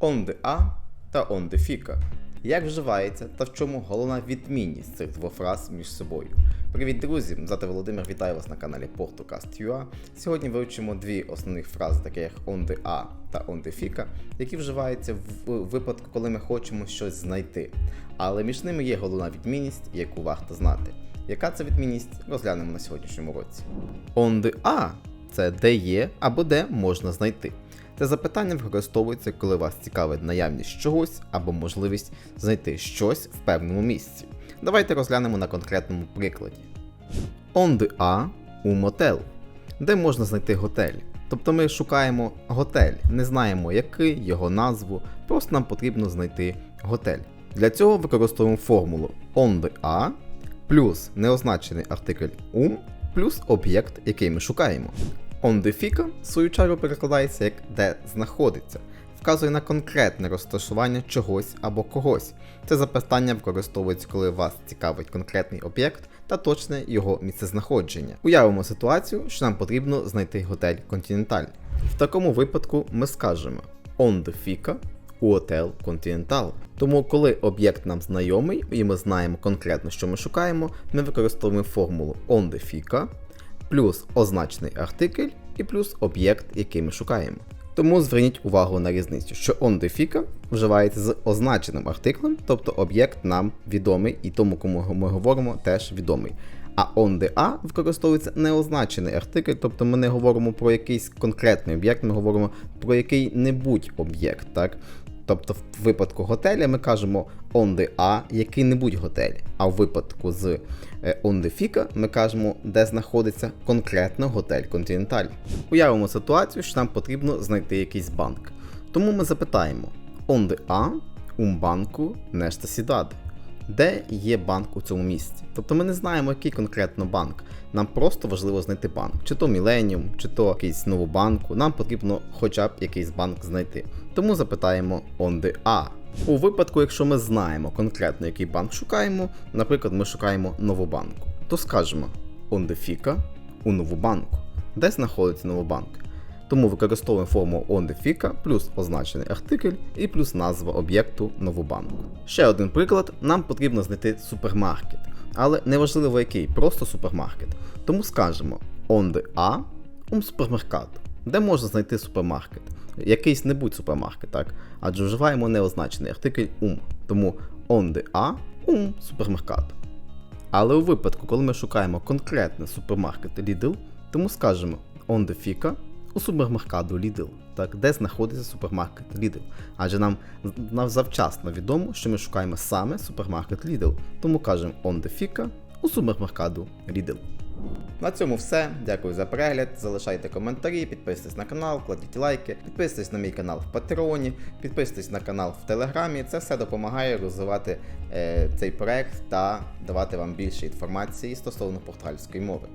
the a та on фіка. Як вживається та в чому головна відмінність цих двох фраз між собою? Привіт, друзі! Звати Володимир, вітаю вас на каналі Portocast.ua. Сьогодні вивчимо дві основних фрази, такі як the a та on фіка, які вживаються в випадку, коли ми хочемо щось знайти. Але між ними є головна відмінність, яку варто знати. Яка це відмінність, розглянемо на сьогоднішньому році. The a це де є або де можна знайти. Це запитання використовується, коли вас цікавить наявність чогось або можливість знайти щось в певному місці. Давайте розглянемо на конкретному прикладі. On the A у мотел, де можна знайти готель. Тобто ми шукаємо готель, не знаємо який, його назву, просто нам потрібно знайти готель. Для цього використовуємо формулу on the A плюс неозначений артикль um плюс об'єкт, який ми шукаємо. On the фіка, в свою чергу, перекладається як де знаходиться, вказує на конкретне розташування чогось або когось. Це запитання використовується, коли вас цікавить конкретний об'єкт та точне його місцезнаходження. Уявимо ситуацію, що нам потрібно знайти готель Continental. В такому випадку ми скажемо on the фіка у Hotel Continental. Тому, коли об'єкт нам знайомий і ми знаємо конкретно, що ми шукаємо, ми використовуємо формулу on the фіка плюс означений артикль і плюс об'єкт, який ми шукаємо. Тому зверніть увагу на різницю, що the вживається з означеним артиклем, тобто об'єкт нам відомий і тому, кому ми говоримо, теж відомий. А on the a використовується неозначений артикль, тобто ми не говоримо про якийсь конкретний об'єкт, ми говоримо про який-небудь об'єкт. так? Тобто в випадку готеля ми кажемо on the a який-небудь готель. А в випадку з on the Fika ми кажемо, де знаходиться конкретно готель Continental. Уявимо ситуацію, що нам потрібно знайти якийсь банк. Тому ми запитаємо on the a un banco nesta cidade. Де є банк у цьому місці? Тобто ми не знаємо, який конкретно банк. Нам просто важливо знайти банк, чи то Millennium, чи то якийсь новобанку. Нам потрібно хоча б якийсь банк знайти. Тому запитаємо on the A. У випадку, якщо ми знаємо конкретно, який банк шукаємо, наприклад, ми шукаємо новобанку, то скажемо on the FICA у новобанку. Де знаходиться новобанк? Тому використовуємо форму on FICA плюс означений артикль і плюс назва об'єкту новобанку. Ще один приклад: нам потрібно знайти супермаркет, але неважливо який, просто супермаркет. Тому скажемо on the A un supermercado. Де можна знайти супермаркет? Якийсь не будь супермаркет, так? Адже вживаємо неозначений артикль um. Тому on the A un supermercado. Але у випадку, коли ми шукаємо конкретний супермаркет Lidl, тому скажемо on the FICA у супермаркаду Lidl, так, де знаходиться супермаркет Lidl. Адже нам, завчасно відомо, що ми шукаємо саме супермаркет Lidl, тому кажемо on the FICA у супермаркаду Lidl. На цьому все. Дякую за перегляд. Залишайте коментарі, підписуйтесь на канал, кладіть лайки, підписуйтесь на мій канал в Патреоні, підписуйтесь на канал в Телеграмі. Це все допомагає розвивати е, цей проект та давати вам більше інформації стосовно португальської мови.